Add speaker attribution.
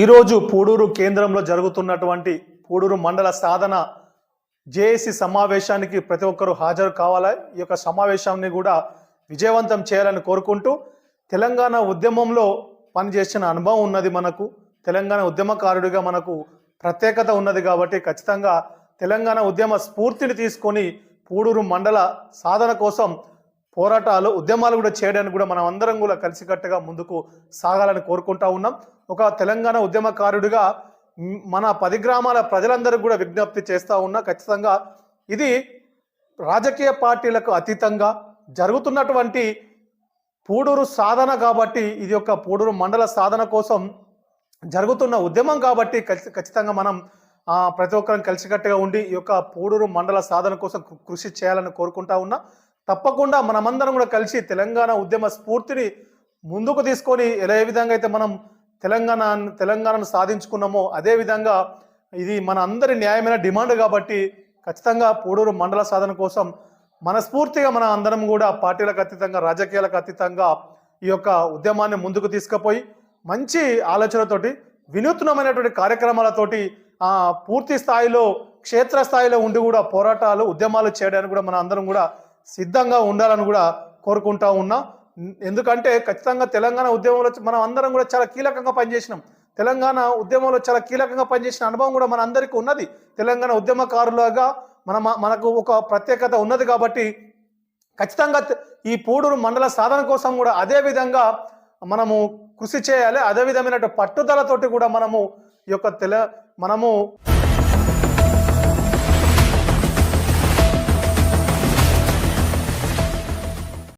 Speaker 1: ఈరోజు పూడూరు కేంద్రంలో జరుగుతున్నటువంటి పూడూరు మండల సాధన జేఏసీ సమావేశానికి ప్రతి ఒక్కరూ హాజరు కావాలి? ఈ యొక్క సమావేశాన్ని కూడా విజయవంతం చేయాలని కోరుకుంటూ తెలంగాణ ఉద్యమంలో పనిచేసిన అనుభవం ఉన్నది మనకు. తెలంగాణ ఉద్యమకారుడిగా మనకు ప్రత్యేకత ఉన్నది కాబట్టి ఖచ్చితంగా తెలంగాణ ఉద్యమ స్ఫూర్తిని తీసుకొని పూడూరు మండల సాధన కోసం పోరాటాలు ఉద్యమాలు కూడా చేయడానికి కూడా మనం అందరం కూడా కలిసికట్టుగా ముందుకు సాగాలని కోరుకుంటా ఉన్నాం. ఒక తెలంగాణ ఉద్యమకారుడిగా మన పది గ్రామాల ప్రజలందరికీ కూడా విజ్ఞప్తి చేస్తూ ఉన్నా ఖచ్చితంగా ఇది రాజకీయ పార్టీలకు అతీతంగా జరుగుతున్నటువంటి పూడూరు సాధన కాబట్టి ఇది ఒక పూడూరు మండల సాధన కోసం జరుగుతున్న ఉద్యమం కాబట్టి ఖచ్చి- ఖచ్చితంగా మనం ప్రతి ఒక్కరం కలిసికట్టుగా ఉండి ఈ యొక్క పూడూరు మండల సాధన కోసం కృషి చేయాలని కోరుకుంటా ఉన్నా. తప్పకుండా మనమందరం కూడా కలిసి తెలంగాణ ఉద్యమ స్ఫూర్తిని ముందుకు తీసుకొని ఎలా ఏ విధంగా అయితే మనం తెలంగాణ తెలంగాణను సాధించుకున్నామో అదే విధంగా ఇది మన అందరి న్యాయమైన డిమాండ్ కాబట్టి ఖచ్చితంగా పూడూరు మండల సాధన కోసం మనస్ఫూర్తిగా మన అందరం కూడా పార్టీలకు అతీతంగా రాజకీయాలకు అతీతంగా ఈ యొక్క ఉద్యమాన్ని ముందుకు తీసుకుపోయి మంచి ఆలోచనతోటి వినూత్నమైనటువంటి కార్యక్రమాలతోటి పూర్తి స్థాయిలో క్షేత్ర స్థాయిలో ఉండి కూడా పోరాటాలు ఉద్యమాలు చేయడానికి కూడా మన అందరం కూడా సిద్ధంగా ఉండాలని కూడా కోరుకుంటా ఉన్నా. ఎందుకంటే ఖచ్చితంగా తెలంగాణ ఉద్యమంలో మనం అందరం కూడా చాలా కీలకంగా పనిచేసినాం. తెలంగాణ ఉద్యమంలో చాలా కీలకంగా పనిచేసిన అనుభవం కూడా మన అందరికీ ఉన్నది. తెలంగాణ ఉద్యమకారులుగా మన మనకు ఒక ప్రత్యేకత ఉన్నది కాబట్టి ఖచ్చితంగా ఈ పూడూరు మండల సాధన కోసం కూడా అదే విధంగా మనము కృషి చేయాలి. అదే విధమైన పట్టుదలతోటి కూడా మనము ఈ యొక్క తెల మనము